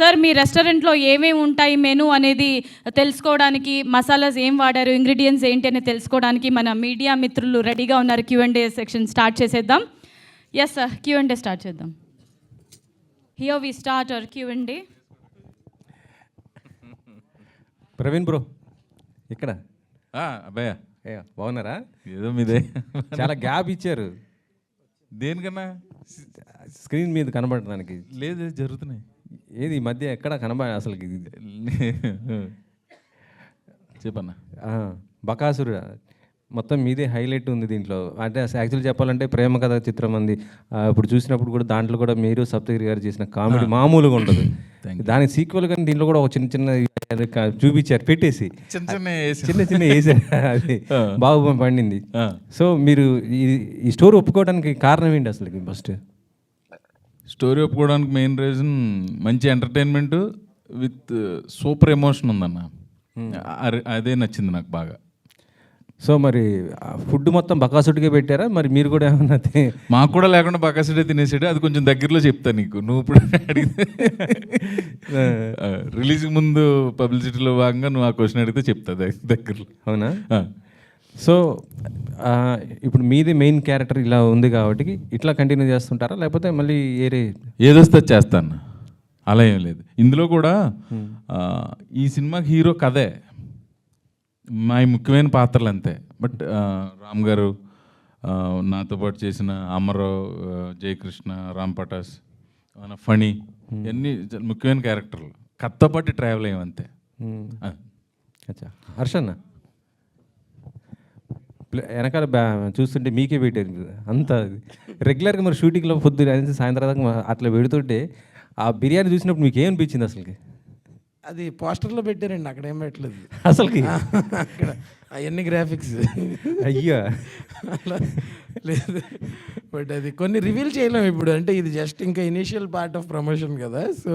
Sir మీ రెస్టారెంట్లో ఏమేమి ఉంటాయి మెను అనేది తెలుసుకోవడానికి మసాలాస్ ఏం వాడారు ఇంగ్రీడియంట్స్ ఏంటి అనేది తెలుసుకోవడానికి మన మీడియా మిత్రులు రెడీగా ఉన్నారు. Q and A section start చేసేద్దాం. Yes sir Q and A start చేద్దాం. Here we start our Q and A Praveen bro. ఇక్కడ. ఆ, అబ్బాయ బాగున్నారా? ఏదో మీదే. చాలా గ్యాప్ ఇచ్చారు. దేనికన్నా? స్క్రీన్ మీద కనబడడానికి లేదు జరుగుతున్నాయి. ఏది ఈ మధ్య ఎక్కడ కనబడ అసలు చెప్పన్నా. బకాసురు మొత్తం మీదే హైలైట్ ఉంది దీంట్లో. అంటే యాక్చువల్ చెప్పాలంటే ప్రేమ కథ చిత్రం అంది. ఇప్పుడు చూసినప్పుడు కూడా దాంట్లో కూడా మీరు సప్తగిరి గారు చేసిన కామెడీ మామూలుగా ఉండదు. దానికి సీక్వెల్ కానీ దీంట్లో కూడా ఒక చిన్న చిన్న చూపించారు పెట్టేసి. చిన్న చిన్న వేసి- చిన్న చిన్న వేసారు అది బాగా పండింది. సో మీరు ఈ- ఈ స్టోరీ ఒప్పుకోవడానికి కారణం ఏంటి అసలు? ఫస్ట్ స్టోరీ ఒప్పుకోవడానికి మెయిన్ రీజన్ మంచి ఎంటర్టైన్మెంట్ విత్ సూపర్ ఎమోషన్ ఉందన్న. అరే- అదే నచ్చింది నాకు బాగా. సో మరి ఫుడ్ మొత్తం బకాసుడికే పెట్టారా? మరి మీరు కూడా ఏమన్నా మాకు కూడా లేకుండా బకాసుడే తినేసాడు. అది కొంచెం దగ్గరలో చెప్తా నీకు. నువ్వు ఇప్పుడు అడిగితే. రిలీజ్ ముందు పబ్లిసిటీలో భాగంగా నువ్వు ఆ క్వశ్చన్ అడిగితే చెప్తా దగ్గ- దగ్గరలో. అవునా. సో ఇప్పుడు మీది మెయిన్ క్యారెక్టర్ ఇలా ఉంది కాబట్టి ఇట్లా కంటిన్యూ చేస్తుంటారా? లేకపోతే మళ్ళీ ఏరే ఏదొస్తే చేస్తాను. అలా ఏం లేదు. ఇందులో కూడా ఆ, ఈ సినిమాకి హీరో కథే మా ముఖ్యమైన పాత్రలు అంతే. బట్ రామ్ గారు నాతో పాటు చేసిన అమరావు జయకృష్ణ రామ్ పటాస్ ఫణి ఇవన్నీ చాలా ముఖ్యమైన క్యారెక్టర్లు కథతో పాటు ట్రావెల్ అయ్యాం అంతే. అచ్చా. హర్షన్న? వెనకాల బ్యా చూస్తుంటే మీకే పెట్టారు అంత రెగ్యులర్గా మరి షూటింగ్లో పొద్దున నుంచి సాయంత్రం దాకా అట్లా పెడుతుంటే ఆ బిర్యానీ చూసినప్పుడు మీకు ఏమనిపించింది అసలుకి? అది పోస్టర్లో పెట్టారండి అక్కడ ఏం పెట్టలేదు. అసలుకి? అక్కడ అవన్నీ గ్రాఫిక్స్. అయ్యా. అలా లేదు. బట్ అది కొన్ని రివీల్ చేయలేం ఇప్పుడు. అంటే ఇది జస్ట్ ఇంకా ఇనీషియల్ పార్ట్ ఆఫ్ ప్రమోషన్ కదా. సో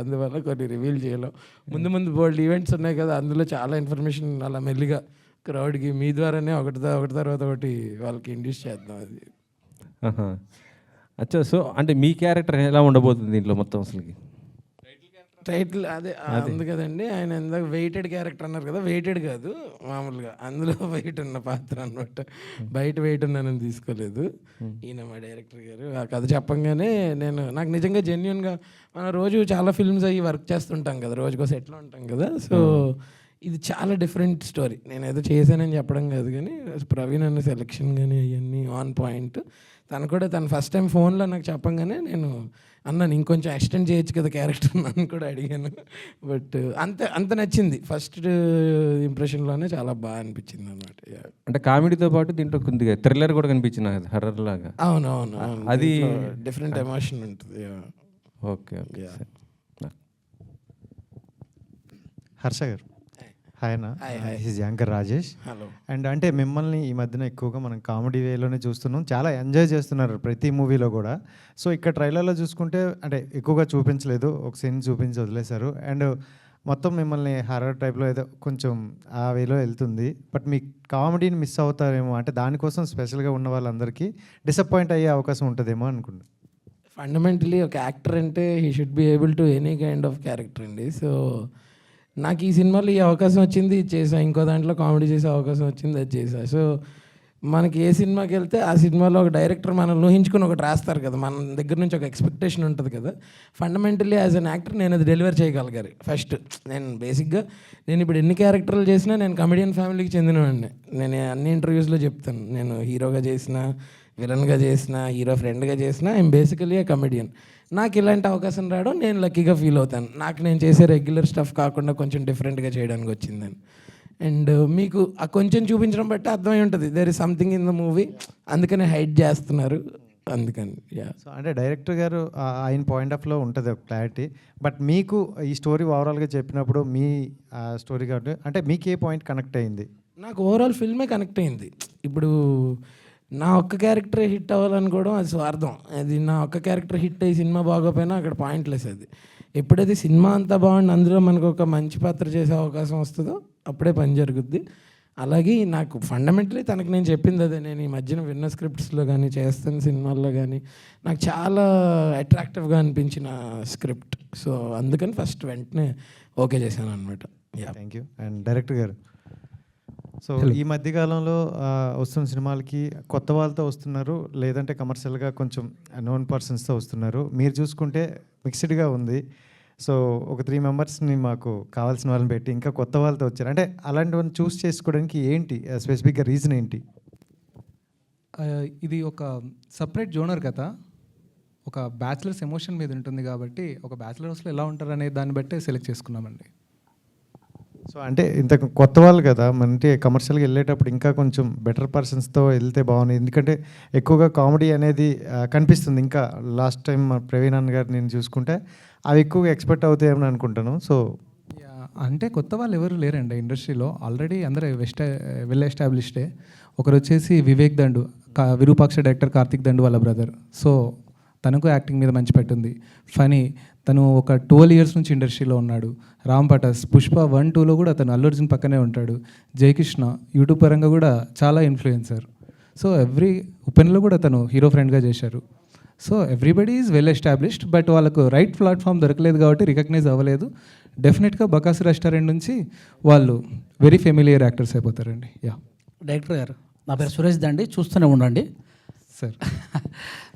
అందువల్ల కొన్ని రివీల్ చేయలేం. ముందు ముందు బోల్డ్ ఈవెంట్స్ ఉన్నాయి కదా అందులో చాలా ఇన్ఫర్మేషన్ అలా మెల్లిగా క్రౌడ్కి మీ ద్వారానే ఒకటి ఒకటి తర్వాత ఒకటి వాళ్ళకి ఇండ్యూస్ చేద్దాం అది. అచ్చా సో అంటే మీ క్యారెక్టర్ ఎలా ఉండబోతుంది దీంట్లో మొత్తం అసలుకి? టైటిల్ అదే ఉంది కదండి. ఆయన ఇందాక వెయిటెడ్ క్యారెక్టర్ అన్నారు కదా వెయిటెడ్ కాదు మామూలుగా. అందులో వెయిట్ ఉన్న పాత్ర అనమాట బయట వెయిట్ ఉన్నానని తీసుకోలేదు. ఈయన మా డైరెక్టర్ గారు. ఆ కథ చెప్పంగానే నేను నాకు నిజంగా జెన్యున్గా మనం రోజు చాలా ఫిల్మ్స్ అయ్యి వర్క్ చేస్తుంటాం కదా రోజుకో సెట్లో ఉంటాం కదా. సో ఇది చాలా డిఫరెంట్ స్టోరీ. నేను ఏదో చేశానని చెప్పడం కాదు కానీ ప్రవీణ్ అన్న సెలెక్షన్ కానీ అవన్నీ ఆన్ పాయింట్ తను కూడా తను ఫస్ట్ టైం ఫోన్లో నాకు చెప్పంగానే నేను అన్నాను ఇంకొంచెం ఎక్స్టెండ్ చేయొచ్చు కదా క్యారెక్టర్ నన్ను కూడా అడిగాను. బట్ అంత అంత నచ్చింది. ఫస్ట్ ఇంప్రెషన్లోనే చాలా బాగా అనిపించింది అనమాట అంటే కామెడీతో పాటు దీంట్లో కొద్దిగా థ్రిల్లర్ కూడా కనిపించింది హర్రర్ లాగా. అవును అవును అది- డిఫరెంట్ ఎమోషన్ ఉంటుంది. Okay okay. Harsha garu. His anchor Rajesh hello and అంటే మిమ్మల్ని ఈ మధ్యన ఎక్కువగా మనం కామెడీ వేలోనే చూస్తున్నాం. చాలా ఎంజాయ్ చేస్తున్నారు ప్రతి మూవీలో కూడా. సో ఇక్కడ ట్రైలర్లో చూసుకుంటే అంటే ఎక్కువగా చూపించలేదు. ఒక సీన్ చూపించి వదిలేశారు. అండ్ మొత్తం మిమ్మల్ని హర్రర్ టైప్లో ఏదో కొంచెం ఆ వేలో వెళ్తుంది. బట్ మీ కామెడీని మిస్ అవుతారేమో అంటే దానికోసం స్పెషల్గా ఉన్న వాళ్ళందరికీ డిసప్పాయింట్ అయ్యే అవకాశం ఉంటుందేమో అనుకుంటున్నాను ఫండమెంటలీ ఒక యాక్టర్ అంటే he should be able to any kind of character అండి. సో నాకు ఈ సినిమాలో ఈ అవకాశం వచ్చింది ఇది చేసా ఇంకో దాంట్లో కామెడీ చేసే అవకాశం వచ్చింది అది చేసా సో మనకి ఏ సినిమాకి వెళ్తే ఆ సినిమాలో ఒక డైరెక్టర్ మనం ఊహించుకుని ఒకటి రాస్తారు కదా. మన దగ్గర నుంచి ఒక ఎక్స్పెక్టేషన్ ఉంటుంది కదా. ఫండమెంటలీ యాజ్ అన్ యాక్టర్ నేను అది డెలివర్ చేయగలిగారు ఫస్ట్ నేను బేసిక్గా నేను ఇప్పుడు ఎన్ని క్యారెక్టర్లు చేసినా నేను కమెడియన్ ఫ్యామిలీకి చెందినవాడిని. నేను అన్ని ఇంటర్వ్యూస్లో చెప్తాను. నేను హీరోగా చేసిన విలన్గా చేసిన హీరో ఫ్రెండ్గా చేసిన ఐఎమ్ బేసికలీ ఏ కమెడియన్ నాకు ఇలాంటి అవకాశం రావడం నేను లక్కీగా ఫీల్ అవుతాను. నాకు నేను చేసే రెగ్యులర్ స్టఫ్ కాకుండా కొంచెం డిఫరెంట్గా చేయడానికి వచ్చిందని. అండ్ మీకు ఆ కొంచెం చూపించడం బట్టి అర్థమై ఉంటుంది. There is something in the movie అందుకని హైట్ చేస్తున్నారు. అందుకని యా సో అంటే డైరెక్టర్ గారు ఆయన పాయింట్ ఆఫ్లో ఉంటుంది క్లారిటీ బట్ మీకు ఈ స్టోరీ ఓవరాల్గా చెప్పినప్పుడు మీ స్టోరీ కాబట్టి అంటే మీకు ఏ పాయింట్ కనెక్ట్ అయింది? నాకు ఓవరాల్ ఫిల్మే కనెక్ట్ అయింది. ఇప్పుడు నా ఒక్క క్యారెక్టర్ హిట్ అవ్వాలనుకోవడం అది స్వార్థం. అది నా ఒక్క క్యారెక్టర్ హిట్ అయ్యి సినిమా బాగోపోయినా అక్కడ పాయింట్లెస్ అది. ఎప్పుడైతే సినిమా అంతా బాగుండి అందులో మనకు ఒక మంచి పాత్ర చేసే అవకాశం వస్తుందో అప్పుడే పని జరుగుద్ది. అలాగే నాకు ఫండమెంటలీ తనకి నేను చెప్పింది అదే. నేను ఈ మధ్యన విన్న స్క్రిప్ట్స్లో కానీ చేస్తున్న సినిమాల్లో కానీ నాకు చాలా అట్రాక్టివ్గా అనిపించిన స్క్రిప్ట్. సో అందుకని ఫస్ట్ వెంటనే ఓకే చేశాను అనమాట yeah thank you and director గారు? సో ఈ మధ్య కాలంలో వస్తున్న సినిమాలకి కొత్త వాళ్ళతో వస్తున్నారు లేదంటే కమర్షియల్గా కొంచెం నోన్ పర్సన్స్తో వస్తున్నారు. మీరు చూసుకుంటే మిక్స్డ్గా ఉంది. సో ఒక త్రీ మెంబర్స్ని మాకు కావాల్సిన వాళ్ళని పెట్టి ఇంకా కొత్త వాళ్ళతో వచ్చారు. అంటే అలాంటివన్నీ చూస్ చేసుకోవడానికి ఏంటి? స్పెసిఫిక్గా రీజన్ ఏంటి? ఇది ఒక సపరేట్ జోనర్ కదా ఒక బ్యాచిలర్స్ ఎమోషన్ మీద ఉంటుంది కాబట్టి ఒక బ్యాచిలర్స్లో ఎలా ఉంటారు అనే దాన్ని బట్టే సెలెక్ట్ చేసుకున్నామండి. సో అంటే ఇంత కొత్త వాళ్ళు కదా అంటే కమర్షియల్గా వెళ్ళేటప్పుడు ఇంకా కొంచెం బెటర్ పర్సన్స్తో వెళ్తే బాగుంది ఎందుకంటే ఎక్కువగా కామెడీ అనేది కనిపిస్తుంది. ఇంకా లాస్ట్ టైం మా ప్రవీణ్ అన్న గారు నేను చూసుకుంటే అవి ఎక్కువగా ఎక్స్పెక్ట్ అవుతాయని అనుకుంటాను. సో అంటే కొత్త వాళ్ళు ఎవరు లేరండి ఇండస్ట్రీలో. ఆల్రెడీ అందరూ వెస్ట్ వెల్ ఎస్టాబ్లిష్డే ఒకరు వచ్చేసి వివేక్ దండు కా విరూపాక్ష డైరెక్టర్ కార్తిక్ దండు వాళ్ళ బ్రదర్ సో తనకు యాక్టింగ్ మీద మంచి పెట్టుంది. ఫనీ తను ఒక ట్వెల్వ్ ఇయర్స్ నుంచి ఇండస్ట్రీలో ఉన్నాడు. రామ్ పటాస్ పుష్ప వన్ టూలో కూడా తను అల్లు అర్జున్ పక్కనే ఉంటాడు. జయకృష్ణ యూట్యూబ్ పరంగా కూడా చాలా ఇన్ఫ్లుయెన్సర్ సో ఎవ్రీ ఉపెన్లో కూడా తను హీరో ఫ్రెండ్గా చేశారు. So everybody is well established but వాళ్ళకు రైట్ ప్లాట్ఫామ్ దొరకలేదు కాబట్టి రికగ్నైజ్ అవ్వలేదు. డెఫినెట్గా బకాసు రెస్టారెంట్ నుంచి వాళ్ళు వెరీ ఫెమిలియర్ యాక్టర్స్ అయిపోతారండి. యా డైరెక్టర్ గారు నా పేరు సురేష్ దండి చూస్తూనే ఉండండి. సార్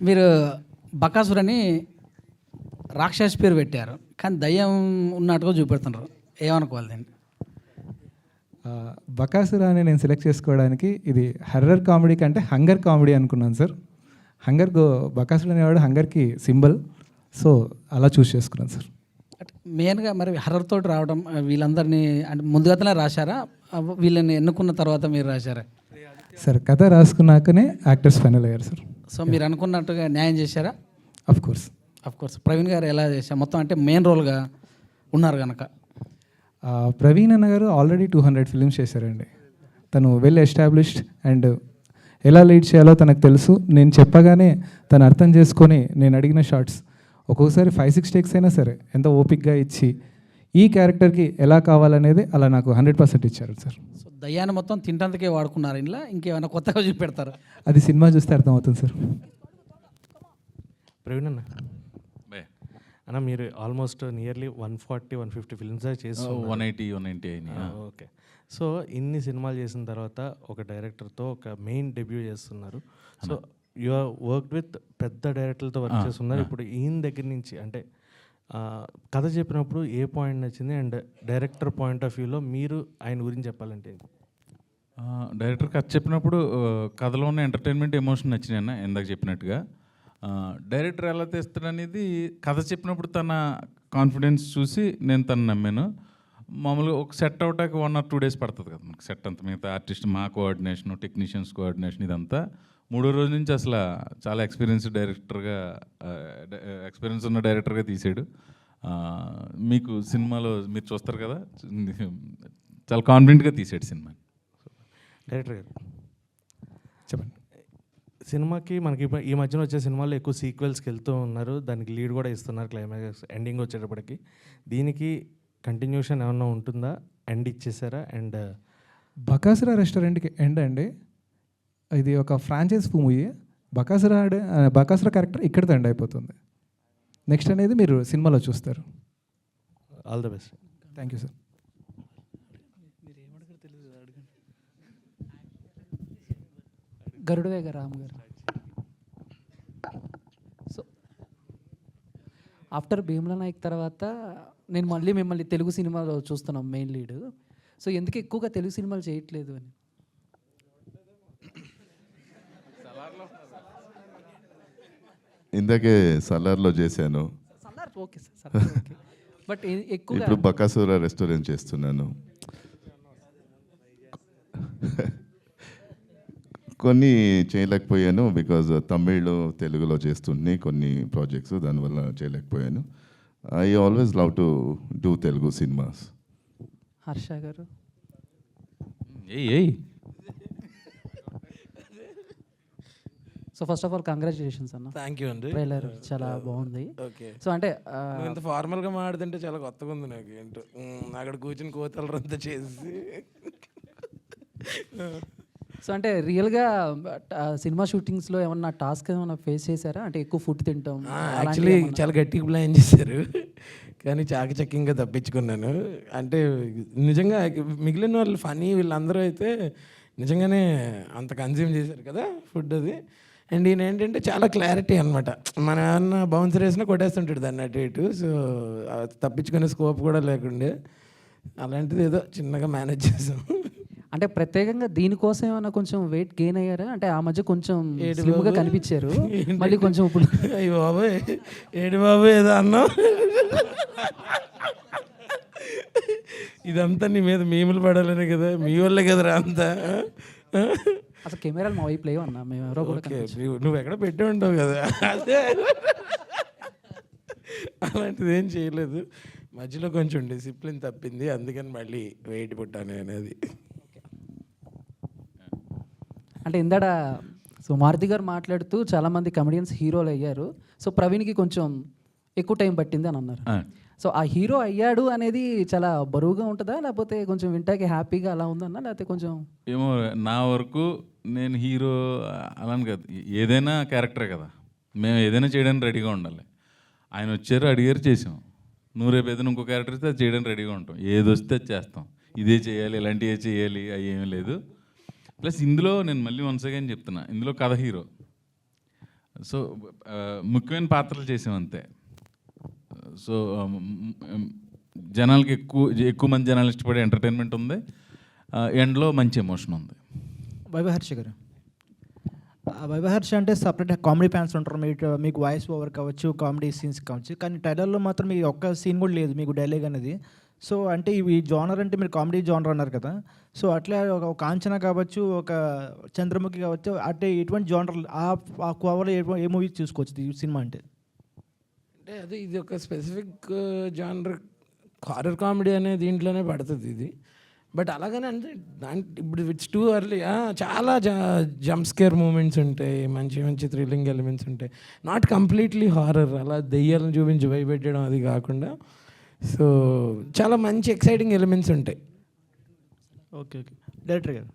మీరు బకాసుర్ అని రాక్షస్ పేరు పెట్టారు. కానీ దయ్యం ఉన్నట్టుగా చూపెడుతున్నారు ఏమనుకోవాలి దీన్ని బకాసురా అని నేను సెలెక్ట్ చేసుకోవడానికి ఇది హర్రర్ కామెడీ కంటే హంగర్ కామెడీ అనుకున్నాను సార్. హంగర్ గో బకాసుడు అనేవాడు హంగర్కి సింబల్. సో అలా చూస్ చేసుకున్నాను సార్. మెయిన్గా మరి హర్రర్ తోటి రావడం వీళ్ళందరినీ అంటే ముందుగానే రాశారా? వీళ్ళని ఎన్నుకున్న తర్వాత మీరు రాశారా? సార్ కథ రాసుకున్నాకనే యాక్టర్స్ ఫైనల్ అయ్యారు సార్. సో మీరు అనుకున్నట్టుగా న్యాయం చేశారా? Of course of course Praveen garu ఎలా చేశారు? మొత్తం అంటే మెయిన్ రోల్గా ఉన్నారు కనుక ప్రవీణ్ అన్న గారు ఆల్రెడీ టూ హండ్రెడ్ ఫిల్మ్స్ చేశారండి. తను వెల్ ఎస్టాబ్లిష్డ్ అండ్ ఎలా లీడ్ చేయాలో తనకు తెలుసు. నేను చెప్పగానే తను అర్థం చేసుకొని నేను అడిగిన షార్ట్స్ ఒక్కొక్కసారి ఫైవ్ సిక్స్ టేక్స్ అయినా సరే ఎంత ఓపిక్గా ఇచ్చి ఈ క్యారెక్టర్కి ఎలా కావాలనేది అలా నాకు హండ్రెడ్ పర్సెంట్ ఇచ్చారు సార్. సో దయ్యాన్ని మొత్తం తింటందుకే వాడుకున్నారు ఇంట్లో ఇంకేమైనా కొత్తగా చూపెడతారు అది సినిమా చూస్తే అర్థమవుతుంది సార్. ప్రవీణ్ అన్న. బే. అన్న మీరు almost nearly one forty one fifty films చేస్తున్నారు. వన్ ఎయిటీ వన్ నైంటీ అయినాయి ఓకే. సో ఇన్ని సినిమాలు చేసిన తర్వాత ఒక డైరెక్టర్తో ఒక మెయిన్ డెబ్యూ చేస్తున్నారు. So you are work with పెద్ద డైరెక్టర్లతో వర్క్ చేస్తున్నారు. ఇప్పుడు ఈయన దగ్గర నుంచి అంటే కథ చెప్పినప్పుడు ఏ పాయింట్ నచ్చింది? అండ్ డైరెక్టర్ పాయింట్ ఆఫ్ వ్యూలో మీరు ఆయన గురించి చెప్పాలంటే డైరెక్టర్ కథ చెప్పినప్పుడు కథలో ఉన్న ఎంటర్టైన్మెంట్ ఎమోషన్ నచ్చినాయి అన్న ఇందాక చెప్పినట్టుగా. డైరెక్టర్ ఎలా తెస్తాడు అనేది కథ చెప్పినప్పుడు తన కాన్ఫిడెన్స్ చూసి నేను తను నమ్మాను. మామూలుగా ఒక సెట్ అవటానికి వన్ ఆర్ టూ డేస్ పడుతుంది కదా మనకి సెట్ అంతా మిగతా ఆర్టిస్ట్ మా కోఆర్డినేషన్ టెక్నీషియన్స్ కోఆర్డినేషన్ ఇదంతా. మూడో రోజు నుంచి అసలు చాలా ఎక్స్పీరియన్స్ డైరెక్టర్గా ఎక్స్పీరియన్స్ ఉన్న డైరెక్టర్గా తీసాడు. మీకు సినిమాలో మీరు చూస్తారు కదా చాలా కాన్ఫిడెంట్గా తీసాడు సినిమా. డైరెక్టర్ గారు చెప్పండి. సినిమాకి మనకి ఈ మధ్యన వచ్చే సినిమాల్లో ఎక్కువ సీక్వెల్స్కి వెళ్తూ ఉన్నారు. దానికి లీడ్ కూడా ఇస్తున్నారు క్లైమాక్స్ ఎండింగ్ వచ్చేటప్పటికి. దీనికి కంటిన్యూషన్ ఏమన్నా ఉంటుందా? ఎండ్ ఇచ్చేసారా? అండ్ బకాసురా రెస్టారెంట్కి ఎండ్ అండి. ఇది ఒక ఫ్రాంచైజ్ మూవీ బకాసురా ఆడే- బకాసురా క్యారెక్టర్ ఇక్కడితో ఎండ్ అయిపోతుంది. నెక్స్ట్ అనేది మీరు సినిమాలో చూస్తారు. All the best thank you sir Garudavega Ram garu. So after Bheemla Naik తర్వాత నేను మళ్ళీ మిమ్మల్ని తెలుగు సినిమాలో చూస్తున్నాం మెయిన్ లీడ్ సో ఎందుకు ఎక్కువగా తెలుగు సినిమాలు చేయట్లేదు అని? ఇందాకే సలార్లో చేశాను. సలార్ ఓకే సార్ బట్ ఎక్కువగా ఇప్పుడు బకాసూర రెస్టారెంట్ చేస్తున్నాను. కొన్ని చేయలేకపోయాను బికాజ్ తమిళ్ళో తెలుగులో చేస్తుండే కొన్ని ప్రాజెక్ట్స్ దానివల్ల చేయలేకపోయాను. I always love to do Telugu cinemas. Harsha garu. ఏయ్. So first of all congratulations అన్న. థ్యాంక్ యూ అండి. ట్రైలర్ చాలా బాగుంది. ఓకే సో అంటే ఇంత ఫార్మల్గా మాడుతుంటే చాలా కొత్తగా ఉంది నాకు ఏంటో. అక్కడ కూర్చుని కోతలరంతా చేసి. సో అంటే రియల్గా సినిమా షూటింగ్స్లో ఏమన్నా టాస్క్ ఏమన్నా ఫేస్ చేశారా? అంటే ఎక్కువ ఫుడ్ తింటాం. యాక్చువల్లీ చాలా గట్టిగా ప్లాన్ చేశారు. కానీ చాకచక్యంగా తప్పించుకున్నాను. అంటే నిజంగా మిగిలిన వాళ్ళు ఫనీ వీళ్ళందరూ అయితే నిజంగానే అంత కన్జ్యూమ్ చేశారు కదా ఫుడ్ అది. అండ్ ఈయన ఏంటంటే చాలా క్లారిటీ అనమాట మనం ఏమన్నా బౌన్సర్ వేసినా కొట్టేస్తుంటాడు దాన్ని అటు ఇటు. సో తప్పించుకునే స్కోప్ కూడా లేకుండే. అలాంటిది ఏదో చిన్నగా మేనేజ్ చేసాం. అంటే ప్రత్యేకంగా దీనికోసం ఏమైనా కొంచెం వెయిట్ గెయిన్ అయ్యారా? అంటే ఆ మధ్య కొంచెం స్లిమ్గా. కనిపించారు? మళ్ళీ కొంచెం ఇప్పుడు అయ్యి బాబోయ్. ఏడు బాబు ఏదో అన్నావు. ఇదంతా నీ మీద మీములు పడాలనే కదా. మీ వల్లే కదరా అంతా? అసలు కెమెరాలు మా వైపు లేవు అన్న మేము ఎవరో కూడా ఓకే కనిపించం. నువ్వు- నువ్వు ఎక్కడ పెట్టి ఉంటావు కదా? అదే. అలాంటిది ఏం చేయలేదు. మధ్యలో కొంచెం డిసిప్లిన్ తప్పింది అందుకని మళ్ళీ వెయిట్ పుట్టాను అనేది. అంటే ఇందాడ సో మారుతి గారు మాట్లాడుతూ చాలా మంది కమెడియన్స్ హీరోలు అయ్యారు. సో ప్రవీణ్కి కొంచెం ఎక్కువ టైం పట్టింది అని అన్నారు. సో ఆ హీరో అయ్యాడు అనేది చాలా బరువుగా ఉంటుందా? లేకపోతే కొంచెం వింటాకి హ్యాపీగా అలా ఉందన్నా? లేకపోతే కొంచెం ఏమో నా వరకు నేను హీరో అలాని కాదు. ఏదైనా క్యారెక్టరే కదా. మేము ఏదైనా చేయడానికి రెడీగా ఉండాలి. ఆయన వచ్చారు అడిగారు చేసాం. నువ్వు రేపు ఏదైనా ఇంకో క్యారెక్టర్ ఇస్తే అది చేయడానికి రెడీగా ఉంటాం. ఏది వస్తే అది చేస్తాం. ఇదే చేయాలి ఇలాంటివే చేయాలి అవి ఏమీ లేదు. ప్లస్ ఇందులో నేను మళ్ళీ వన్స్ అగైన్ చెప్తున్నా. ఇందులో కథ హీరో. సో ముఖ్యమైన పాత్రలు చేసాం అంతే. సో um, um, జనాలకి ఎక్కువ ఎక్కువ మంది జనాలు ఇష్టపడే ఎంటర్టైన్మెంట్ ఉంది. ఎండ్లో మంచి ఎమోషన్ ఉంది. వైభహర్ష గారు ఆ వైభహర్ష అంటే సపరేట్ కామెడీ ఫ్యాన్స్ ఉంటారు. మీకు మీకు వాయిస్ ఓవర్ కావచ్చు కామెడీ సీన్స్ కావచ్చు కానీ టైలర్లో మాత్రం మీ ఒక్క సీన్ కూడా లేదు మీకు డైలాగ్ అనేది. సో అంటే ఇవి జానర్ అంటే మీరు కామెడీ జానర్ అన్నారు కదా. సో అట్లా ఒక కాంచన కావచ్చు ఒక చంద్రముఖి కావచ్చు అంటే ఎటువంటి జానర్ ఆ కోవర్లో ఏ మూవీ చూసుకోవచ్చు ఈ సినిమా అంటే? అంటే అది ఇది ఒక స్పెసిఫిక్ జానర్ హారర్ కామెడీ అనే దీంట్లోనే పడుతుంది ఇది. బట్ అలాగనే అంటే దాంట్ ఇప్పుడు ఇట్స్ టూ అర్లీ చాలా జంప్ స్కేర్ మూమెంట్స్ ఉంటాయి మంచి మంచి థ్రిల్లింగ్ ఎలిమెంట్స్ ఉంటాయి. నాట్ కంప్లీట్లీ హారర్ అలా దెయ్యాలను చూపించి భయపెట్టడం అది కాకుండా. సో చాలా మంచి ఎక్సైటింగ్ ఎలిమెంట్స్ ఉంటాయి. ఓకే ఓకే డైరెక్టర్ గారు.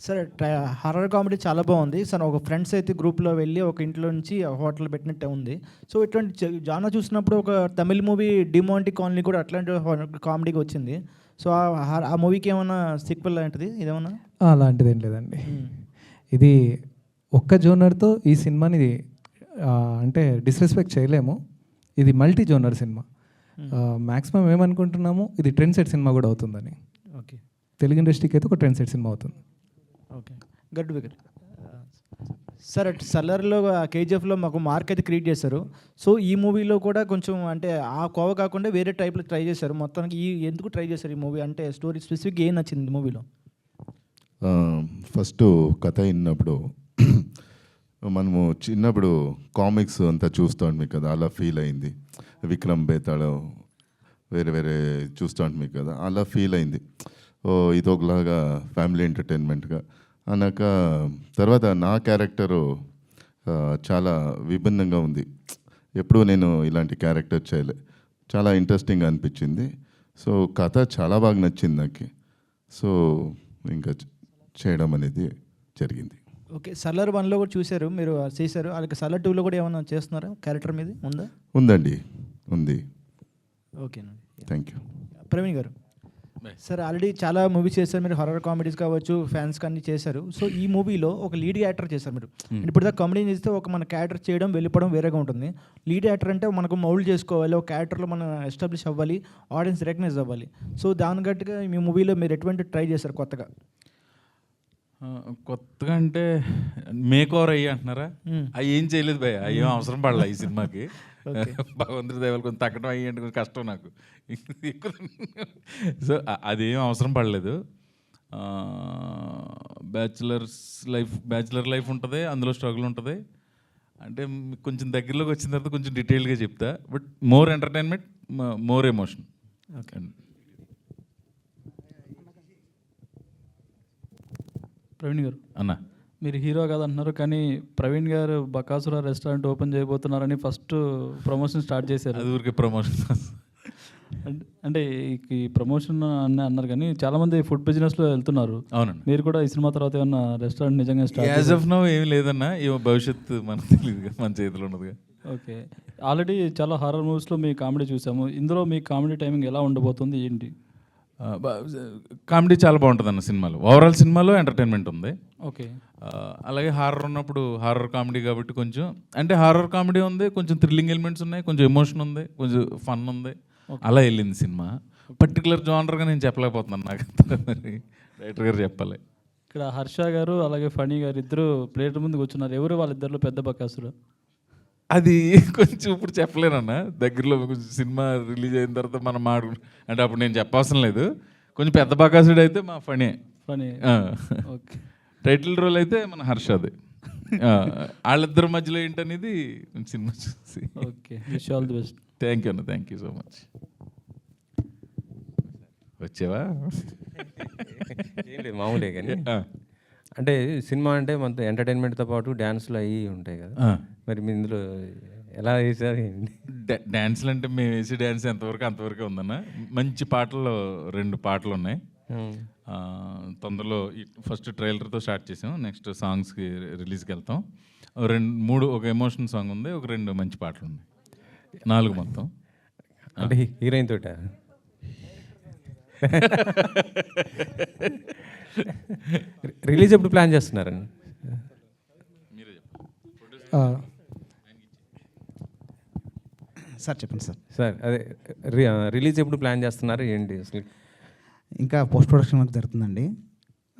సరే హర్రర్ కామెడీ చాలా బాగుంది. సార్ ఒక ఫ్రెండ్స్ అయితే గ్రూప్లో వెళ్ళి ఒక ఇంట్లో నుంచి హోటల్ పెట్టినట్టే ఉంది. సో ఇటువంటి జానా చూసినప్పుడు ఒక తమిళ్ మూవీ డిమాంటి కాలనీ కూడా అట్లాంటి కామెడీకి వచ్చింది. సో ఆ- మూవీకి ఏమైనా సీక్వెల్ లాంటిది? ఇదేమన్నా? అలాంటిది ఏం లేదండి ఇది ఒక్క జోనర్తో ఈ సినిమాని అంటే డిస్రెస్పెక్ట్ చేయలేము. ఇది మల్టీ జోనర్ సినిమా మ్యాక్సిమం ఏమనుకుంటున్నాము? ఇది ట్రెండ్ సెట్ సినిమా కూడా అవుతుందని. ఓకే తెలుగు ఇండస్ట్రీకి అయితే ఒక ట్రెండ్ సెట్ సినిమా అవుతుంది. గడ్డు గడ్ వికెట్ సార్ అట్ సల్లర్లో కేజీఎఫ్లో మాకు మార్క్ అయితే క్రియేట్ చేశారు. సో ఈ మూవీలో కూడా కొంచెం అంటే ఆ కోవ కాకుండా వేరే టైప్లో ట్రై చేశారు. మొత్తానికి ఈ ఎందుకు ట్రై చేశారు ఈ మూవీ? అంటే స్టోరీ స్పెసిఫిక్ ఏం నచ్చింది మూవీలో? ఫస్ట్ కథ విన్నప్పుడు మనము చిన్నప్పుడు కామిక్స్ అంతా చూస్తూ మీకు కదా అలా ఫీల్ అయింది. విక్రమ్ బేతాళం వేరే వేరే చూస్తూ మీకు కదా అలా ఫీల్ అయింది. ఓ ఇది ఒకలాగా ఫ్యామిలీ ఎంటర్టైన్మెంట్గా. అన్నాక తర్వాత నా క్యారెక్టరు చాలా విభిన్నంగా ఉంది. ఎప్పుడూ నేను ఇలాంటి క్యారెక్టర్ చేయలే. చాలా ఇంట్రెస్టింగ్ అనిపించింది. సో కథ చాలా బాగా నచ్చింది నాకు. సో ఇంకా చేయడం అనేది జరిగింది. ఓకే సల్లర్ వన్లో కూడా చూశారు మీరు చేశారు. అలాగే సల్లర్ టూలో కూడా ఏమైనా చేస్తున్నారా క్యారెక్టర్ మీద ఉందా ఉందండి. ఉంది. ఓకేనండి. థ్యాంక్ యూ ప్రవీణ్ గారు. సార్ ఆల్రెడీ చాలా మూవీస్ చేశారు మీరు హర్రర్ కామెడీస్ కావచ్చు ఫ్యాన్స్ కానీ చేశారు. సో ఈ మూవీలో ఒక లీడ్ యాక్టర్ చేశారు మీరు. ఇప్పుడు దాకా కామెడీ చేస్తే ఒక మన క్యారెక్టర్ చేయడం వెళ్ళిపోవడం వేరేగా ఉంటుంది. లీడ్ యాక్టర్ అంటే మనకు మౌల్డ్ చేసుకోవాలి ఒక క్యారెక్టర్లో మనం ఎస్టాబ్లిష్ అవ్వాలి ఆడియన్స్ రికగ్నైజ్ అవ్వాలి. సో దాని గట్టుగా మీ మూవీలో మీరు ఎటువంటి ట్రై చేశారు కొత్తగా? కొత్తగా అంటే మేక్ ఓవర్ అయ్యి అంటున్నారా అవి ఏం చేయలేదు భయ అవి అవసరం పడలే ఈ సినిమాకి. భగవంతుడి దేవాలి కొంచెం తగ్గడం అయ్యి అంటే కొంచెం కష్టం నాకు. సో అదేం అవసరం పడలేదు. బ్యాచులర్స్ లైఫ్ బ్యాచులర్ లైఫ్ ఉంటుంది అందులో స్ట్రగుల్ ఉంటుంది. అంటే కొంచెం దగ్గరలోకి వచ్చిన తర్వాత కొంచెం డీటెయిల్గా చెప్తా. But more entertainment more emotion. Okay. Praveen garu. అన్న. మీరు హీరో కాదంటున్నారు కానీ ప్రవీణ్ గారు బకాసుర రెస్టారెంట్ ఓపెన్ చేయబోతున్నారని ఫస్ట్ ప్రమోషన్ స్టార్ట్ చేశారు. అది ఊరికే ప్రమోషన్. అంటే- ఈ- ఈ ప్రమోషన్ అని అన్నారు కానీ చాలా మంది ఫుడ్ బిజినెస్లో వెళ్తున్నారు. అవునండి. మీరు కూడా ఈ సినిమా తర్వాత ఏమన్నా రెస్టారెంట్ నిజంగా స్టార్ట్ యాజ్ ఆఫ్ నో ఏం లేదన్నా ఏమో భవిష్యత్తు మనకు తెలియదు మన చేతిలో ఉన్నదిగా. ఓకే. ఆల్రెడీ చాలా హారర్ మూవీస్లో మీ కామెడీ చూసాము. ఇందులో మీ కామెడీ టైమింగ్ ఎలా ఉండబోతుంది ఏంటి? కామెడీ చాలా బాగుంటుంది అన్న సినిమాలో. ఓవరాల్ సినిమాలో ఎంటర్టైన్మెంట్ ఉంది. ఓకే. అలాగే హారర్ ఉన్నప్పుడు హారర్ కామెడీ కాబట్టి కొంచెం అంటే హారర్ కామెడీ ఉంది కొంచెం థ్రిల్లింగ్ ఎలిమెంట్స్ ఉన్నాయి కొంచెం ఎమోషన్ ఉంది కొంచెం ఫన్ ఉంది. అలా వెళ్ళింది సినిమా. పర్టికులర్ జానర్గా నేను చెప్పలేకపోతున్నాను నాకు మరి. డైరెక్టర్ గారు చెప్పాలి. ఇక్కడ హర్ష గారు అలాగే ఫణి గారు ఇద్దరు ప్లేట్ ముందు కూర్చున్నారు. ఎవరు వాళ్ళిద్దరిలో పెద్ద బకాసురు అది కొంచెం ఇప్పుడు చెప్పలేనన్న దగ్గరలో కొంచెం సినిమా రిలీజ్ అయిన తర్వాత మనం మాడు అంటే అప్పుడు నేను చెప్పవసరం లేదు. కొంచెం పెద్ద బకాసుడు అయితే మా Phani Phani. Okay. Title role అయితే మన హర్షది ఆ, వాళ్ళిద్దరి మధ్యలో ఏంటనేది సినిమా చూసి. Okay. Wish all the best thank you అన్న. థ్యాంక్ యూ సో మచ్ వచ్చావా? మామూలే కానీ? ఆ. అంటే సినిమా అంటే మన ఎంటర్టైన్మెంట్తో పాటు డ్యాన్స్లు అవి ఉంటాయి కదా. మరి మీ ఇందులో ఎలా వేసారు ఏంటి? డా- డాన్స్లు అంటే మేము వేసే డాన్స్ ఎంతవరకు అంతవరకే ఉందన్న. మంచి పాటలు రెండు పాటలు ఉన్నాయి. తొందరలో ఫస్ట్ ట్రైలర్తో స్టార్ట్ చేసాం. నెక్స్ట్ సాంగ్స్కి రిలీజ్కి వెళ్తాం. రెండు మూడు ఒక ఎమోషన్ సాంగ్ ఉంది ఒక రెండు మంచి పాటలు ఉన్నాయి. నాలుగు మొత్తం. అంటే హీరోయిన్ తోట? రిలీజ్ ఎప్పుడు ప్లాన్ చేస్తున్నారు సార్ చెప్పండి సార్. సార్ అదే రి- రిలీజ్ ఎప్పుడు ప్లాన్ చేస్తున్నారు ఏంటి అసలు? ఇంకా పోస్ట్ ప్రొడక్షన్ వర్క్ జరుగుతుందండి.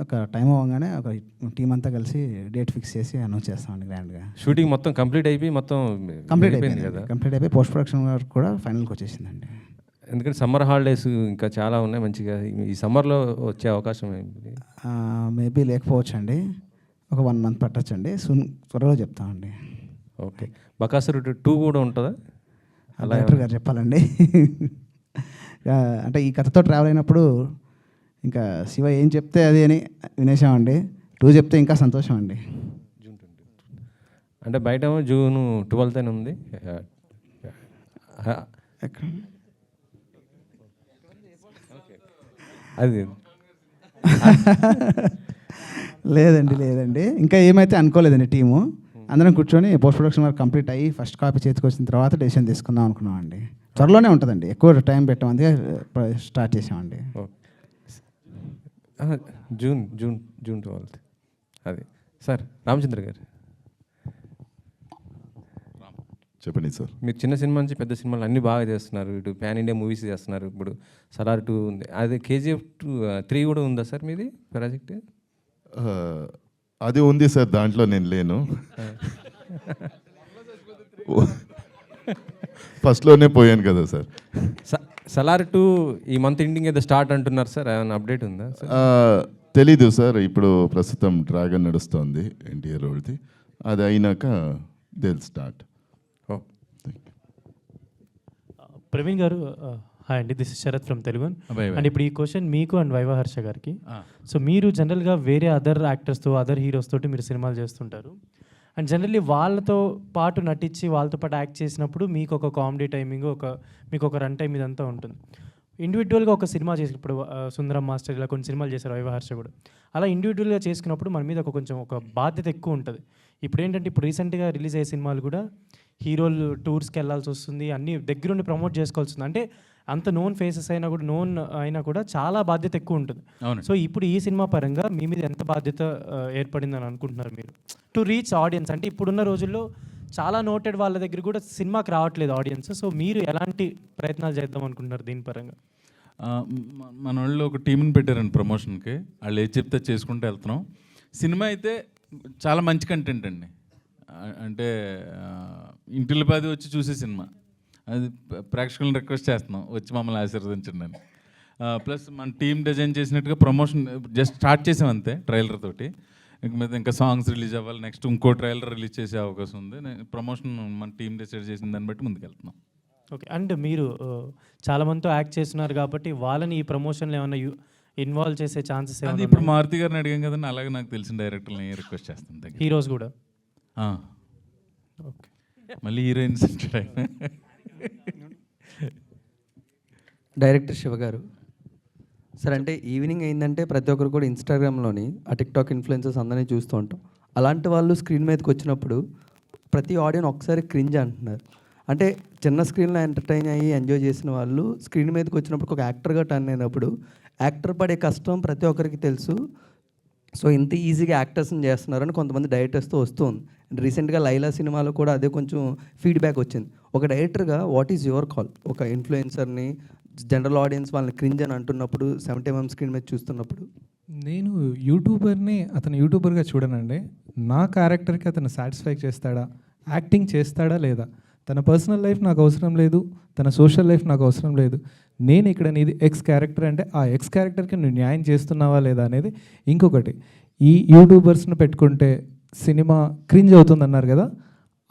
ఒక టైం అవ్వగానే ఒక టీం అంతా కలిసి డేట్ ఫిక్స్ చేసి అనౌన్స్ చేస్తామండి గ్రాండ్గా. షూటింగ్ మొత్తం కంప్లీట్ అయిపోయి మొత్తం కంప్లీట్ అయిపోయింది అయిపోయింది కదా? కంప్లీట్ అయిపోయి పోస్ట్ ప్రొడక్షన్ వర్క్ కూడా ఫైనల్కి వచ్చేసిందండి. ఎందుకంటే సమ్మర్ హాలిడేస్ ఇంకా చాలా ఉన్నాయి మంచిగా. ఈ- సమ్మర్లో వచ్చే అవకాశం ఏంటి? మేబీ లేకపోవచ్చు అండి ఒక వన్ మంత్ పట్టొచ్చండి. సున్ త్వరలో చెప్తామండి. ఓకే. బకాసురు టూ కూడా ఉంటుందా? అలా డైరెక్టర్ గారు చెప్పాలండి. అంటే ఈ కథతో ట్రావెల్ అయినప్పుడు ఇంకా శివ ఏం చెప్తే అది అని వినేసామండి. టూ చెప్తే ఇంకా సంతోషం అండి అంటే బయట జూన్ ట్వెల్త్ అని ఉంది. ఎక్కడ? అది. లేదండి లేదండి. ఇంకా ఏమైతే అనుకోలేదండి టీము. అందరం కూర్చొని పోస్ట్ ప్రొడక్షన్ వర్క్ కంప్లీట్ అయ్యి ఫస్ట్ కాపీ చేతికి వచ్చిన తర్వాత డెసిషన్ తీసుకుందాం అనుకున్నామండి. త్వరలోనే ఉంటుందండి. ఎక్కువ టైం పెట్టామంది స్టార్ట్ చేసామండి. జూన్ జూన్ జూన్ ట్వెల్త్ అది. సార్ రామచంద్ర గారు. చెప్పండి సార్. మీరు చిన్న సినిమా నుంచి పెద్ద సినిమాలు అన్నీ బాగా చేస్తున్నారు. ఇటు ప్యాన్ ఇండియా మూవీస్ చేస్తున్నారు. ఇప్పుడు సలార్ టూ ఉంది. అదే కేజీఎఫ్ టూ త్రీ కూడా ఉందా సార్ మీది ప్రాజెక్ట్? అది ఉంది సార్ దాంట్లో నేను లేను. ఫస్ట్లోనే పోయాను కదా సార్. స- సలార్ టూ ఈ మంత్ ఎండింగ్ ఏదో స్టార్ట్ అంటున్నారు సార్. ఏమైనా అప్డేట్ ఉందా తెలీదు సార్. ఇప్పుడు ప్రస్తుతం డ్రాగన్ నడుస్తోంది ఎన్టీఆర్ రోడ్ది అది అయినాక దిల్ స్టార్ట్ ప్రవీణ్ గారు హాయ్ అండి this is Sarath from Telugu and ఇప్పుడు ఈ క్వశ్చన్ మీకు అండ్ వైవా హర్ష గారికి. సో మీరు జనరల్గా వేరే అదర్ యాక్టర్స్తో అదర్ హీరోస్ తోటి మీరు సినిమాలు చేస్తుంటారు. అండ్ జనరల్లీ వాళ్ళతో పాటు నటించి వాళ్ళతో పాటు యాక్ట్ చేసినప్పుడు మీకు ఒక కామెడీ టైమింగ్ ఒక మీకు ఒక రన్ టైం ఇదంతా ఉంటుంది. ఇండివిజువల్గా ఒక సినిమా చేసి ఇప్పుడు ఆ, సుందరం మాస్టర్ ఇలా కొన్ని సినిమాలు చేశారు వైవా హర్ష కూడా. అలా ఇండివిజువల్గా చేసుకున్నప్పుడు మన మీద ఒక కొంచెం ఒక బాధ్యత ఎక్కువ ఉంటుంది. ఇప్పుడు ఏంటంటే ఇప్పుడు రీసెంట్గా రిలీజ్ అయ్యే సినిమాలు కూడా హీరోలు టూర్స్కి వెళ్ళాల్సి వస్తుంది. అన్ని దగ్గరుండి ప్రమోట్ చేసుకోవాల్సి వస్తుంది. అంటే అంత నోన్ ఫేసెస్ అయినా కూడా నోన్ అయినా కూడా చాలా బాధ్యత ఎక్కువ ఉంటుంది. సో ఇప్పుడు ఈ సినిమా పరంగా మీ మీద ఎంత బాధ్యత ఏర్పడిందని అనుకుంటున్నారు మీరు? టు రీచ్ ఆడియన్స్ అంటే ఇప్పుడున్న రోజుల్లో చాలా నోటెడ్ వాళ్ళ దగ్గర కూడా సినిమాకి రావట్లేదు ఆడియన్స్ సో మీరు ఎలాంటి ప్రయత్నాలు చేద్దాం అనుకుంటున్నారు దీని పరంగా? మన వాళ్ళు ఒక టీంని పెట్టారండి ప్రమోషన్కి. వాళ్ళు ఏది చెప్తే చేసుకుంటూ వెళ్తున్నాం. సినిమా అయితే చాలా మంచి కంటెంట్ అండి. అంటే ఆ, ఇంటిల్లి పది వచ్చి చూసే సినిమా. అది ప్ర- ప్రేక్షకులను రిక్వెస్ట్ చేస్తున్నాం. వచ్చి మమ్మల్ని ఆశీర్వదించండి అని. ప్లస్ మన టీం డిజైన్ చేసినట్టుగా ప్రమోషన్ జస్ట్ స్టార్ట్ చేసాం అంతే ట్రైలర్ తోటి. ఇంక మీద ఇంకా సాంగ్స్ రిలీజ్ అవ్వాలి. నెక్స్ట్ ఇంకో ట్రైలర్ రిలీజ్ చేసే అవకాశం ఉంది. ప్రమోషన్ మన టీం డిసైడ్ చేసిన దాన్ని బట్టి ముందుకు వెళ్తున్నాం ఓకే. అండ్ మీరు ఆ, చాలా మందితో యాక్ట్ చేస్తున్నారు కాబట్టి వాళ్ళని ఈ ప్రమోషన్లో ఏమైనా ఇన్వాల్వ్ చేసే ఛాన్సెస్ ఇప్పుడు మారుతి గారిని అడిగాం కదండి. అలాగే నాకు తెలిసిన డైరెక్టర్ని రిక్వెస్ట్ చేస్తాను. హీరోస్ కూడా. ఓకే. మళ్ళీ హీరోయిన్స్ డైరెక్టర్ శివ గారు. సార్ అంటే ఈవినింగ్ అయిందంటే ప్రతి ఒక్కరు కూడా ఇన్స్టాగ్రామ్లోని ఆ టిక్టాక్ ఇన్ఫ్లుయెన్సర్స్ అందరినీ చూస్తూ ఉంటాం. అలాంటి వాళ్ళు స్క్రీన్ మీదకి వచ్చినప్పుడు ప్రతి ఆడియన్ ఒకసారి క్రింజ్ అంటున్నారు. అంటే చిన్న స్క్రీన్లో ఎంటర్టైన్ అయ్యి ఎంజాయ్ చేసిన వాళ్ళు స్క్రీన్ మీదకి వచ్చినప్పుడు ఒక యాక్టర్గా టర్న్ అయినప్పుడు యాక్టర్ పడే కష్టం ప్రతి ఒక్కరికి తెలుసు. సో ఇంత ఈజీగా యాక్టర్స్ని చేస్తున్నారని కొంతమంది డైరెక్టర్స్తో వస్తుంది. రీసెంట్గా లైలా సినిమాలో కూడా అదే కొంచెం ఫీడ్బ్యాక్ వచ్చింది. ఒక డైరెక్టర్గా వాట్ ఈజ్ యువర్ కాల్ ఒక ఇన్ఫ్లుయెన్సర్ని జనరల్ ఆడియన్స్ వాళ్ళని క్రింజ్ అని అంటున్నప్పుడు సెవెంటీ ఎంఎం స్క్రీన్ మీద చూస్తున్నప్పుడు. నేను యూట్యూబర్ని అతను యూట్యూబర్గా చూడనండి. నా క్యారెక్టర్కి అతను సాటిస్ఫై చేస్తాడా? యాక్టింగ్ చేస్తాడా లేదా? తన పర్సనల్ లైఫ్ నాకు అవసరం లేదు తన సోషల్ లైఫ్ నాకు అవసరం లేదు. నేను ఇక్కడ నీది ఎక్స్ క్యారెక్టర్ అంటే ఆ ఎక్స్ క్యారెక్టర్కి నువ్వు న్యాయం చేస్తున్నావా లేదా అనేది ఇంకొకటి. ఈ యూట్యూబర్స్ని పెట్టుకుంటే సినిమా క్రింజ్ అవుతుంది అన్నారు కదా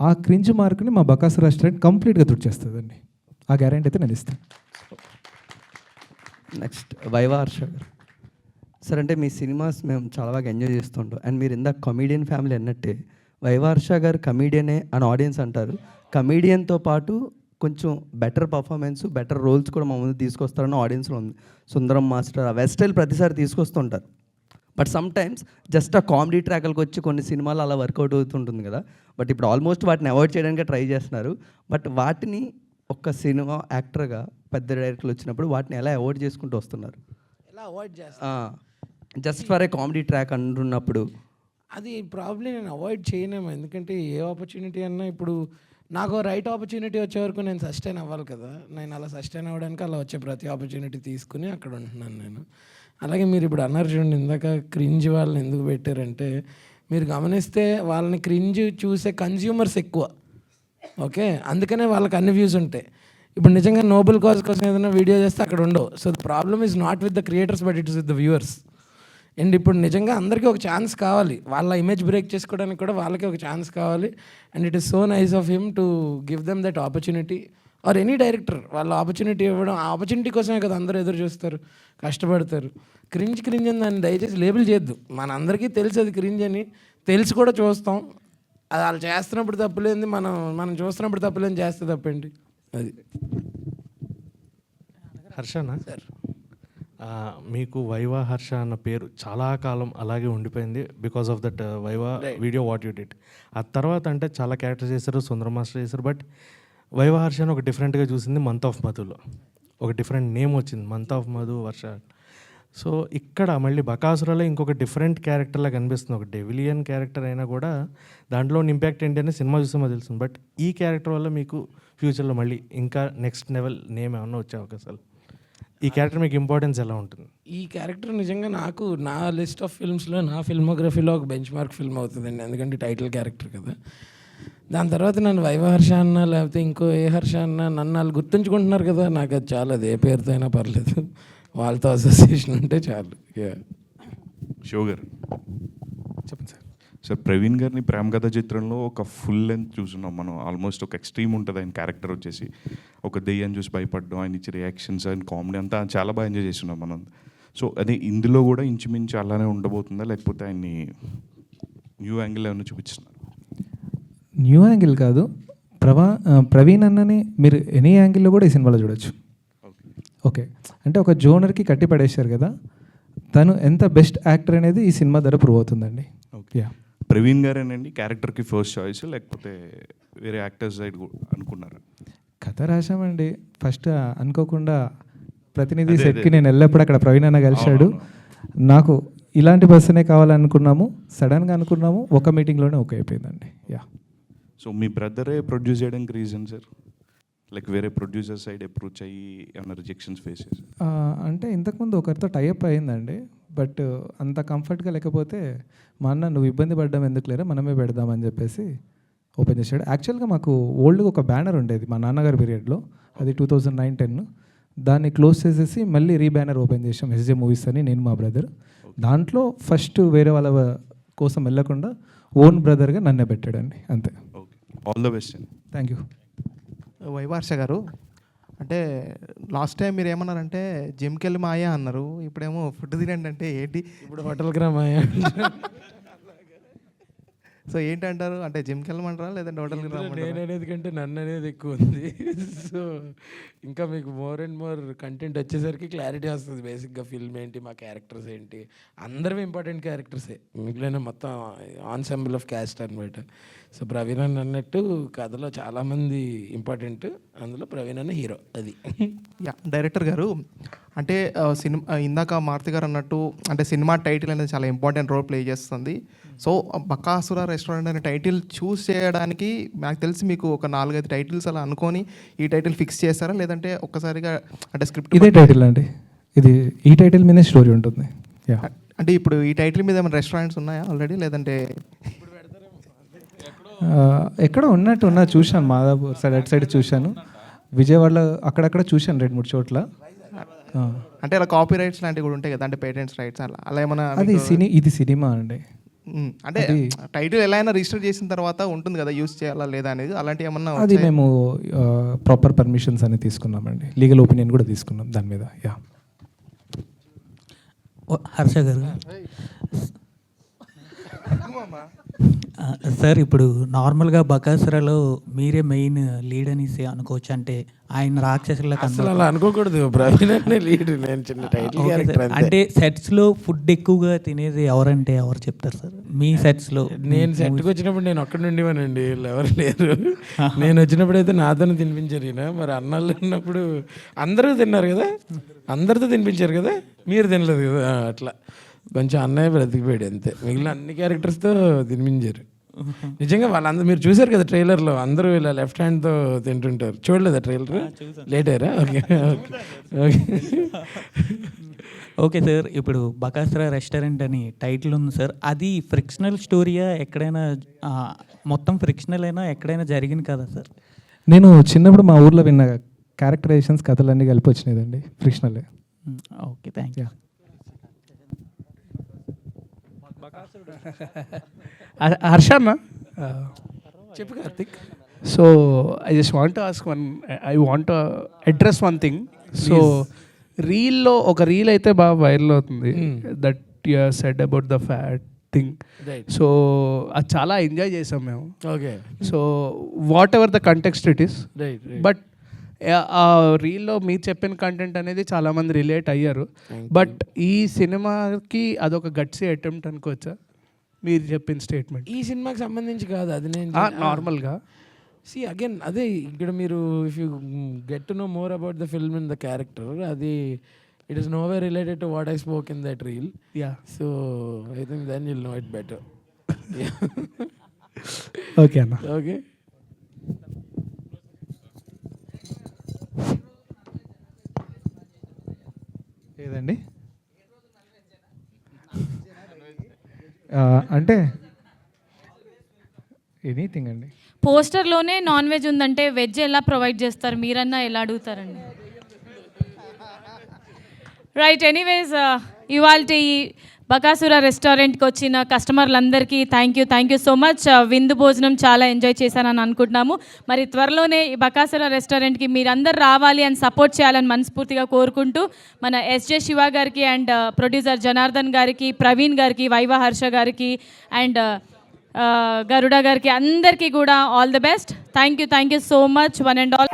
ఆ క్రింజ్ మార్క్ని మా బకాస్ రెస్టారెంట్ కంప్లీట్గా తుడిచేస్తుందండి. ఆ గ్యారెంటీ అయితే నేను ఇస్తాను. నెక్స్ట్ వైవా హర్ష సార్ అంటే మీ సినిమాస్ మేము చాలా బాగా ఎంజాయ్ చేస్తుంటాం. అండ్ మీరు ఇందాక కమీడియన్ ఫ్యామిలీ అన్నట్టే వైవా హర్ష గారు కమీడియనే అని ఆడియన్స్ అంటారు. కమీడియన్తో పాటు కొంచెం బెటర్ పర్ఫార్మెన్స్ బెటర్ రోల్స్ కూడా మా ముందు తీసుకొస్తారని ఆడియన్స్లో ఉంది. సుందరం మాస్టర్ ఆ వెస్ట్ స్టైల్ ప్రతిసారి తీసుకొస్తుంటారు. బట్ సమ్ టైమ్స్ జస్ట్ ఆ కామెడీ ట్రాక్లకు వచ్చి కొన్ని సినిమాలు అలా వర్కౌట్ అవుతుంటుంది కదా. బట్ ఇప్పుడు ఆల్మోస్ట్ వాటిని అవాయిడ్ చేయడానికి ట్రై చేస్తున్నారు. బట్ వాటిని ఒక సినిమా యాక్టర్గా పెద్ద డైరెక్టర్లు వచ్చినప్పుడు వాటిని ఎలా అవాయిడ్ చేసుకుంటూ వస్తున్నారు? ఎలా అవాయిడ్ చేస్తా just for a comedy track అంటున్నప్పుడు అది ప్రాబ్లీ నేను అవాయిడ్ చేయలేము ఎందుకంటే ఏ ఆపర్చునిటీ అన్నా ఇప్పుడు నాకు రైట్ ఆపర్చునిటీ వచ్చే వరకు నేను సస్టైన్ అవ్వాలి కదా. నేను అలా సస్టైన్ అవ్వడానికి అలా వచ్చే ప్రతి ఆపర్చునిటీ తీసుకుని అక్కడ ఉంటున్నాను నేను. అలాగే మీరు ఇప్పుడు అన్నారు చూడండి ఇందాక క్రింజ్ వాళ్ళని ఎందుకు పెట్టారంటే మీరు గమనిస్తే వాళ్ళని క్రింజ్ చూసే కన్జ్యూమర్స్ ఎక్కువ. ఓకే? అందుకనే వాళ్ళకి అన్ని వ్యూస్ ఉంటాయి. ఇప్పుడు నిజంగా నోబెల్ కాజ్ కోసం ఏదైనా వీడియో చేస్తే అక్కడ ఉండవు. So the problem is not with the creators but it's with the viewers and ఇప్పుడు నిజంగా అందరికీ ఒక ఛాన్స్ కావాలి. వాళ్ళ ఇమేజ్ బ్రేక్ చేసుకోవడానికి కూడా వాళ్ళకి ఒక ఛాన్స్ కావాలి. And it is so nice of him to give them that opportunity. Or any director వాళ్ళ ఆపర్చునిటీ ఇవ్వడం ఆ ఆపర్చునిటీ కోసమే కదా అందరూ ఎదురు చూస్తారు కష్టపడతారు. క్రింజ్ క్రింజ్ అని దాన్ని దయచేసి లేబుల్ చేయొద్దు. మన అందరికీ తెలుసు అది క్రింజ్ అని. తెలిసి కూడా చూస్తాం. అది వాళ్ళు చేస్తున్నప్పుడు తప్పులేంది మనం మనం చూస్తున్నప్పుడు తప్పులేని చేస్తే తప్పండి అది. హర్షనా? సార్. మీకు వైవా హర్ష అన్న పేరు చాలా కాలం అలాగే ఉండిపోయింది because of that Viva video what you did ఆ తర్వాత అంటే చాలా క్యారెక్టర్స్ చేశారు సుందర మాస్టర్ చేశారు బట్ వైవా హర్ష అని ఒక డిఫరెంట్గా చూసింది మంత్ ఆఫ్ మధులో ఒక డిఫరెంట్ నేమ్ వచ్చింది month of Madhu Varsha so ఇక్కడ మళ్ళీ బకాసురలో ఇంకొక డిఫరెంట్ క్యారెక్టర్లా కనిపిస్తుంది. ఒక డెవిలియన్ క్యారెక్టర్ అయినా కూడా దాంట్లో ఇంపాక్ట్ ఏంటి అని సినిమా చూస్తే మాకు తెలుస్తుంది. బట్ ఈ క్యారెక్టర్ వల్ల మీకు ఫ్యూచర్లో మళ్ళీ ఇంకా నెక్స్ట్ లెవెల్ నేమ్ ఏమన్నా వచ్చే అవకాశాలు? ఈ క్యారెక్టర్ మీకు ఇంపార్టెన్స్ ఎలా ఉంటుంది? ఈ క్యారెక్టర్ నిజంగా నాకు నా లిస్ట్ ఆఫ్ ఫిల్మ్స్లో నా ఫిల్మోగ్రఫీలో ఒక బెంచ్ మార్క్ ఫిల్మ్ అవుతుందండి. ఎందుకంటే టైటిల్ క్యారెక్టర్ కదా. దాని తర్వాత నన్ను వైవ హర్ష అన్న లేకపోతే ఇంకో ఏ హర్ష అన్న నన్ను వాళ్ళు గుర్తుంచుకుంటున్నారు కదా నాకు అది చాలు అది ఏ పేరుతో అయినా పర్లేదు. వాళ్ళతో అసోసియేషన్ ఉంటే చాలు. Yeah. షో గారు చెప్పండి సార్. సార్ ప్రవీణ్ గారిని ప్రేమ కథ చిత్రంలో ఒక ఫుల్ లెంత్ చూస్తున్నాం మనం. ఆల్మోస్ట్ ఒక ఎక్స్ట్రీమ్ ఉంటుంది ఆయన క్యారెక్టర్ వచ్చేసి. ఒక దెయ్యాన్ని చూసి భయపడడం ఆయన ఇచ్చే రియాక్షన్స్ అండ్ కామెడీ అంతా చాలా బాగా ఎంజాయ్ చేస్తున్నాం మనం. సో అదే ఇందులో కూడా ఇంచుమించు అలానే ఉండబోతుందా? లేకపోతే ఆయన్ని న్యూ యాంగిల్ ఏమైనా చూపిస్తున్నారు? న్యూ యాంగిల్ కాదు. ప్రవా ఆ, ప్రవీణ్ అన్నని మీరు ఎనీ యాంగిల్లో కూడా ఈ సినిమాలో చూడొచ్చు. ఓకే అంటే ఒక జోనర్కి కట్టి పడేశారు కదా. తను ఎంత బెస్ట్ యాక్టర్ అనేది ఈ సినిమా ద్వారా ప్రూవ్ అవుతుందండి. యా ప్రవీణ్ గారేనండి క్యారెక్టర్కి ఫస్ట్ చాయిస్ లేకపోతే వేరే యాక్టర్స్ సైడ్ అనుకున్నారా. కథ రాశామండి. ఫస్ట్ అనుకోకుండా ప్రతినిధి సెట్కి. నేను వెళ్ళినప్పుడు అక్కడ ప్రవీణ్ అన్న కలిశాడు. నాకు ఇలాంటి పర్సనే కావాలనుకున్నాము. సడన్గా అనుకున్నాము. ఒక మీటింగ్లోనే ఓకే అయిపోయిందండి. యా. సో మీ బ్రదరే ప్రొడ్యూస్ చేయడానికి రీజన్ సార్? లైక్ వేరే ప్రొడ్యూసర్ సైడ్ అప్రోచ్ అయ్యి ఏమైనా రిజెక్షన్స్ ఫేస్ అంటే ఇంతకుముందు ఒకరితో టైఅప్ అయిందండి. బట్ అంత కంఫర్ట్గా లేకపోతే మా అన్న నువ్వు ఇబ్బంది పడ్డం ఎందుకు లేరా? మనమే పెడదామని చెప్పేసి ఓపెన్ చేశాడు. యాక్చువల్గా మాకు ఓల్డ్గా ఒక బ్యానర్ ఉండేది మా నాన్నగారి పీరియడ్లో. అది టూ థౌజండ్ నైన్ టెన్. దాన్ని క్లోజ్ చేసేసి మళ్ళీ రీ బ్యానర్ ఓపెన్ చేసాం ఎస్జే మూవీస్ అని నేను మా బ్రదర్. దాంట్లో ఫస్ట్ వేరే వాళ్ళ కోసం వెళ్ళకుండా ఓన్ బ్రదర్గా నన్నే పెట్టాడండి అంతే. ఓకే. ఆల్ ద బెస్ట్ అండి. థ్యాంక్ యూ వైవార్ష గారు అంటే లాస్ట్ టైం మీరు ఏమన్నారంటే జిమ్కి వెళ్ళి మాయా అన్నారు. ఇప్పుడేమో ఫుడ్ తినండి అంటే ఏంటి? ఇప్పుడు హోటల్కి రా మాయా సో ఏంటంటారు అంటే జిమ్కి వెళ్ళమంటారా? లేదంటే హోటల్కి ఇందులో నేను అనేది కంటే నన్ను అనేది ఎక్కువ ఉంది. సో ఇంకా మీకు మోర్ అండ్ మోర్ కంటెంట్ వచ్చేసరికి క్లారిటీ వస్తుంది బేసిక్గా ఫిల్మ్ ఏంటి మా క్యారెక్టర్స్ ఏంటి. అందరం ఇంపార్టెంట్ క్యారెక్టర్సే మిగిలిన మొత్తం ఆన్సెంబుల్ ఆఫ్ క్యాస్ట్ అనమాట సో ప్రవీణ్ అన్న అన్నట్టు కథలో చాలామంది ఇంపార్టెంట్ అందులో ప్రవీణ్ అన్న హీరో అది. యా డైరెక్టర్ గారు అంటే సినిమా ఇందాక మారుతి గారు అన్నట్టు అంటే సినిమా టైటిల్ అనేది చాలా ఇంపార్టెంట్ రోల్ ప్లే చేస్తుంది. సో బకాసుర రెస్టారెంట్ అనే టైటిల్ చూస్ చేయడానికి నాకు తెలిసి మీకు ఒక నాలుగైదు టైటిల్స్ అలా అనుకొని ఈ టైటిల్ ఫిక్స్ చేస్తారా లేదంటే ఒక్కసారిగా అంటే స్క్రిప్ట్ ఇదే టైటిల్ అండి. ఇది ఈ టైటిల్ మీదే స్టోరీ ఉంటుంది. యా. అంటే ఇప్పుడు ఈ టైటిల్ మీద ఏమైనా రెస్టారెంట్స్ ఉన్నాయా ఆల్రెడీ? లేదంటే ఎక్కడో ఉన్నట్టు ఉన్నా చూశాను మాదాపూర్ సైడ్ అటు సైడ్ చూశాను. విజయవాడలో అక్కడక్కడ చూశాను రెండు మూడు చోట్ల. అంటే అలా కాపీ రైట్స్ లాంటివి కూడా ఉంటాయి కదా అంటే పేటెంట్స్ రైట్స్ అలా. అలా ఏమైనా అది సినీ ఇది సినిమా అండి. అంటే టైటిల్ ఎలా అయినా రిజిస్టర్ చేసిన తర్వాత ఉంటుంది కదా యూస్ చేయాలా లేదా అనేది అలాంటి ఏమన్నా అది? మేము ప్రాపర్ పర్మిషన్స్ అని తీసుకున్నామండి. లీగల్ ఒపీనియన్ కూడా తీసుకున్నాం దాని మీద యా హర్ష గారు. సార్ ఇప్పుడు నార్మల్గా బకాసురలో మీరే మెయిన్ లీడ్ అనేసి అనుకోవచ్చు. అంటే ఆయన రాక్షసులకు అసలు అలా అనుకోకూడదు. ప్రవీణ్ లీడ్ నేను చిన్న టైటిల్ క్యారెక్టర్ సార్. అంటే సెట్స్లో ఫుడ్ ఎక్కువగా తినేది ఎవరంటే ఎవరు చెప్తారు సార్? మీ సెట్స్లో నేను సెట్కి వచ్చినప్పుడు నేను ఒక్కడి నుండివానండి వీళ్ళు ఎవరు లేరు. నేను వచ్చినప్పుడు అయితే నాతో తినిపించారు ఈయన. మరి అన్నాళ్ళు ఉన్నప్పుడు అందరూ తిన్నారు కదా? అందరితో తినిపించారు కదా? మీరు తినలేదు కదా? అట్లా. కొంచెం అన్నయ్య బ్రతికిపోయాడు అంతే. మిగిలిన అన్ని క్యారెక్టర్స్తో తినిపించారు నిజంగా వాళ్ళందరూ మీరు చూసారు కదా ట్రైలర్లో అందరూ ఇలా లెఫ్ట్ హ్యాండ్తో తింటుంటారు. చూడలేదా ట్రైలర్ లేట్ అయ్యారా? ఓకే ఓకే ఓకే సార్ ఇప్పుడు బకాసుర రెస్టారెంట్ అని టైటిల్ ఉంది సార్ అది ఫ్రిక్షనల్ స్టోరీయా ఎక్కడైనా మొత్తం ఫ్రిక్షనల్ అయినా ఎక్కడైనా జరిగింది కదా సార్ నేను చిన్నప్పుడు మా ఊర్లో విన్న క్యారెక్టరైజేషన్స్ కథలన్నీ కలిపి వచ్చినాయండి ఫ్రిక్షనలే ఓకే థ్యాంక్ యూ హర్ష అన్న చెప్పు Karthik. So I just want ask one I want address one thing so రీల్లో ఒక రీల్ అయితే బాగా వైరల్ అవుతుంది. That you said about the fat thing. So అది చాలా ఎంజాయ్ చేసాం మేము. Okay. So whatever the context it is. But ఆ రీల్లో మీరు చెప్పిన కంటెంట్ అనేది చాలామంది రిలేట్ అయ్యారు. బట్ ఈ సినిమాకి అదొక గట్సీ అటెంప్ట్ అనుకోవచ్చా? మీరు చెప్పిన స్టేట్మెంట్ ఈ సినిమాకి సంబంధించి కాదు అది నేను నార్మల్గా. సి అగైన్ అదే ఇక్కడ మీరు if you get to know more about the film in the character అది it is no way related to what I spoke in that reel Yeah. So I think then you'll know it better okay అన్న. Okay ఏదండి అంటే anything అండి? పోస్టర్లోనే non veg ఉందంటే veg ఎలా provide చేస్తారు? మీరన్నా ఎలా అడుగుతారండి? రైట్ ఎనీవేస్ ఇవాళ బకాసుర రెస్టారెంట్కి వచ్చిన కస్టమర్లందరికీ thank you thank you so much విందు భోజనం చాలా ఎంజాయ్ చేశానని అనుకుంటున్నాము. మరి త్వరలోనే ఈ బకాసుర రెస్టారెంట్కి మీరందరూ రావాలి అని సపోర్ట్ చేయాలని మనస్ఫూర్తిగా కోరుకుంటూ మన ఎస్జే శివ గారికి అండ్ ప్రొడ్యూసర్ జనార్దన్ గారికి ప్రవీణ్ గారికి వైవ హర్ష గారికి అండ్ గరుడ గారికి అందరికీ కూడా all the best thank you thank you so much one and all